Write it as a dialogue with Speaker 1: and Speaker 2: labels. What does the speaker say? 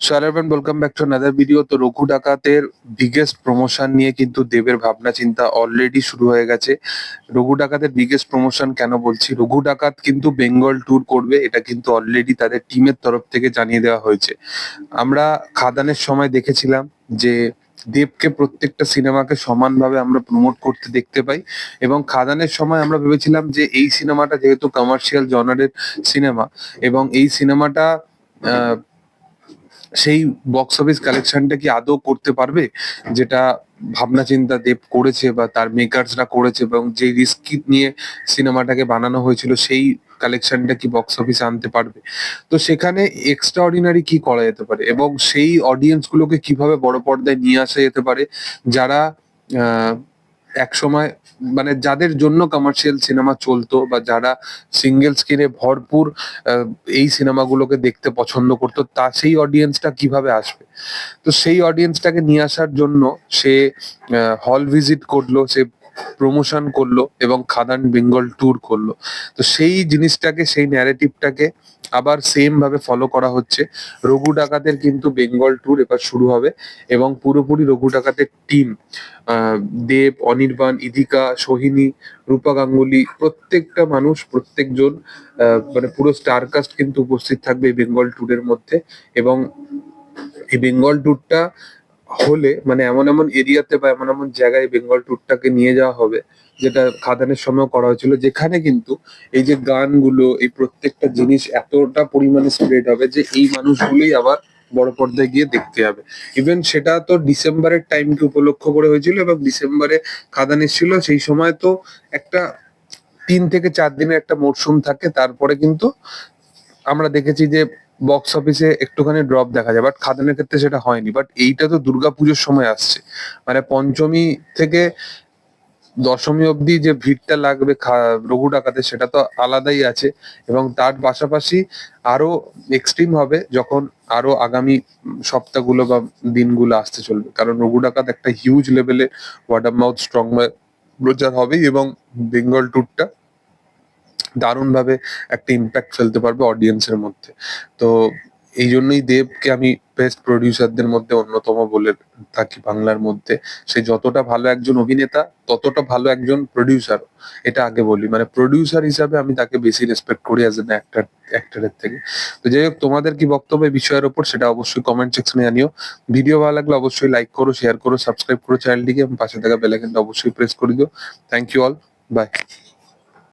Speaker 1: So hello everyone welcome back to video তো রঘু ডাকাতের biggest promotion নিয়ে কিন্তু দেবের ভাবনা চিন্তা অলরেডি শুরু হয়ে গেছে। রঘু ডাকাতের কেন বলছি? রঘু ডাকাত কিন্তু বেঙ্গল ট্যুর করবে, এটা কিন্তু অলরেডি তাদের টিমের তরফ থেকে জানিয়ে দেওয়া হয়েছে। আমরা খাদানের সময় দেখেছিলাম যে দেবকে প্রত্যেকটা সিনেমাকে সমানভাবে আমরা প্রমোট করতে দেখতে পাই এবং খাদানের সময় আমরা ভেবেছিলাম যে এই সিনেমাটা যেহেতু কমার্শিয়াল জনারের সিনেমা এবং এই সিনেমাটা সেই বক্স অফিস কালেকশনটা কি আদৌ করতে পারবে? যেটা ভাবনা চিন্তা দেব করেছে বা তার মেকার্সরা করেছে এবং যে রিস্ক নিয়ে সিনেমাটাকে বানানো হয়েছিল সেই কালেকশনটা কি বক্স অফিসে আনতে পারবে? তো সেখানে এক্সট্রা অর্ডিনারি কি করা যেতে পারে? এবং সেই অডিয়েন্স গুলোকে কীভাবে বড় পর্দায় নিয়ে আসা যেতে পারে? যারা এক সময় মানে যাদের জন্য কমার্শিয়াল সিনেমা চলতো বা যারা সিঙ্গেল স্ক্রিনে ভরপুর এই সিনেমাগুলোকে দেখতে পছন্দ করতো, তা সেই অডিয়েন্সটা কীভাবে আসবে? তো সেই অডিয়েন্সটাকে নিয়ে আসার জন্য সে হল ভিজিট করল, সে প্রমোশন করল এবং খাদান বেঙ্গল ট্যুর করল। তো সেই জিনিসটাকে, সেই ন্যারেটিভটাকে আবার সেম ভাবে ফলো করা হচ্ছে। রঘু ডাকাতের কিন্তু বেঙ্গল ট্যুর এবার শুরু হবে এবং পুরোপুরি রঘু ডাকাতের টিম দেব, অনির্বাণ ইদিকা সোহিনী, রূপা গাঙ্গুলি, প্রত্যেকটা মানুষ, প্রত্যেকজন মানে পুরো স্টার কাস্ট কিন্তু উপস্থিত থাকবে এই বেঙ্গল ট্যুরের মধ্যে এবং এই বেঙ্গল ট্যুরটা হলে মানে এমন এমন এরিয়াতে বা এমন এমন জায়গায় বেঙ্গল ট্যুরটাকে নিয়ে যাওয়া হবে, যেটা খাদানের সময় করা হয়েছিল, যেখানে কিন্তু এই যে গানগুলো, এই প্রত্যেকটা জিনিস এতটা পরিমাণে স্প্রেড হবে যে এই মানুষগুলোই আবার বড় পর্দায় গিয়ে দেখতে হবে ইভেন সেটা তো ডিসেম্বরের টাইমকে উপলক্ষ করে হয়েছিল এবং ডিসেম্বরে খাদান এসেছিল, সেই সময় তো একটা তিন থেকে চার দিনের একটা মরশুম থাকে, তারপরে কিন্তু আমরা দেখেছি যে বক্স অফিসে একটুখানি ড্রপ দেখা যায় বাট খাদানের ক্ষেত্রে সেটা হয়নি বাট এইটা তো দুর্গাপুজোর সময় আসছে। মানে পঞ্চমী থেকে দশমী অবধি যে ভিড়টা লাগবে রঘু ডাকাতে সেটা তো আলাদাই আছে, এবং তার পাশাপাশি আরও এক্সট্রিম হবে যখন আরও আগামী সপ্তাহগুলো বা দিনগুলো আসতে চলবে। কারণ রঘু ডাকাত একটা হিউজ লেভেলে অফ মাউথ স্ট্রং প্রচার হবে এবং বেঙ্গল ট্যুরটা দারুণভাবে একটা ইম্প্যাক্ট ফেলতে পারবে অডিয়েন্সের মধ্যে। তো এই জন্যই দেবকে আমি বেস্ট প্রডিউসারদের মধ্যে অন্যতম বলে থাকি বাংলার মধ্যে। সে যতটা ভালো একজন অভিনেতা, ততটা ভালো একজন প্রডিউসার এটা আগে বলি। মানে প্রডিউসার হিসাবে আমি তাকে বেশি রেসপেক্ট করি অ্যাজ এন অ্যাক্টর অ্যাক্টরের থেকে। তো যাই হোক, তোমাদের কি বক্তব্য এই বিষয়ের ওপর সেটা অবশ্যই কমেন্ট সেকশনে জানিও। ভিডিও ভালো লাগলে অবশ্যই লাইক করো শেয়ার করো সাবস্ক্রাইব করো চ্যানেলটিকে এবং পাশে থাকা বেল আইকনটা অবশ্যই প্রেস করে দিও। Thank you all by